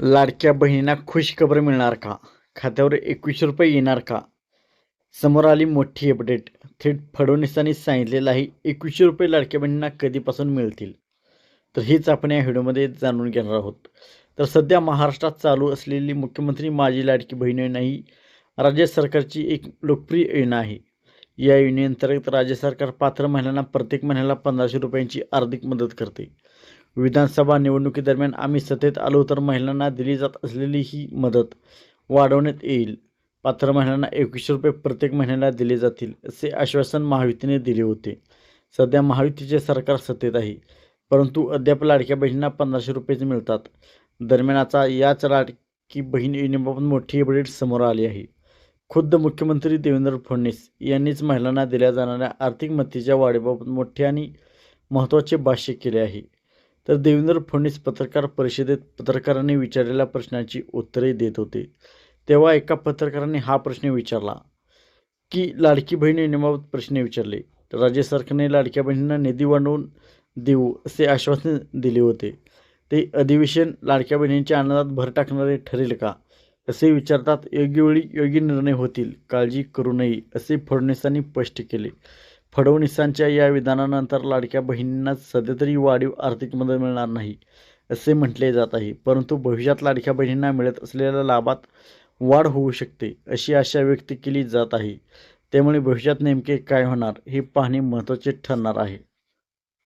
लाडक्या बहिणींना खुशखबर मिळणार का? खात्यावर एकवीसशे रुपये येणार का? समोर आली मोठी अपडेट. थेट फडणवीसांनी सांगितलेलं आहे एकवीसशे रुपये लाडक्या बहिणींना कधीपासून मिळतील? तर हेच आपण या व्हिडिओमध्ये जाणून घेणार आहोत. तर सध्या महाराष्ट्रात चालू असलेली मुख्यमंत्री माझी लाडकी बहीण योजना ही राज्य सरकारची एक लोकप्रिय योजना आहे. या योजनेअंतर्गत राज्य सरकार पात्र महिलांना प्रत्येक महिन्याला पंधराशे रुपयांची आर्थिक मदत करते. विधानसभा निवडणुकीदरम्यान आम्ही सत्तेत आलो तर महिलांना दिली जात असलेली ही मदत वाढवण्यात येईल. पात्र महिलांना एकवीसशे रुपये प्रत्येक महिन्याला दिले जातील असे आश्वासन महायुतीने दिले होते. सध्या महायुतीचे सरकार सत्तेत आहे परंतु अद्याप लाडक्या बहिणींना पंधराशे रुपयेच मिळतात. दरम्यानाचा याच लाडकी बहीण योजनेबाबत मोठी अपडेट समोर आली आहे. खुद्द मुख्यमंत्री देवेंद्र फडणवीस यांनीच महिलांना दिल्या जाणाऱ्या आर्थिक मदतीच्या वाढीबाबत मोठे आणि महत्त्वाचे भाष्य केले आहे. तर देवेंद्र फडणवीस पत्रकार परिषदेत पत्रकारांनी विचारलेल्या प्रश्नाची उत्तरे देत होते. तेव्हा एका पत्रकाराने हा प्रश्न विचारला की लाडकी बहीण योजनेबाबत प्रश्न विचारले. तर राज्य सरकारने लाडक्या बहिणींना निधी वाढवून देऊ असे आश्वासन दिले होते. ते अधिवेशन लाडक्या बहिणींच्या आनंदात भर टाकणारे ठरेल का? असे विचारतात योग्य वेळी योग्य निर्णय होतील काळजी करू नये असे फडणवीसांनी स्पष्ट केले. फडणवीसांच्या या विधानानंतर लाडक्या बहिणींना सध्या तरी वाढीव आर्थिक मदत मिळणार नाही असे म्हटले जात आहे. परंतु भविष्यात लाडक्या बहिणींना मिळत असलेल्या लाभात वाढ होऊ शकते अशी आशा व्यक्त केली जात आहे. त्यामुळे भविष्यात नेमके काय होणार हे पाहणे महत्त्वाचे ठरणार आहे.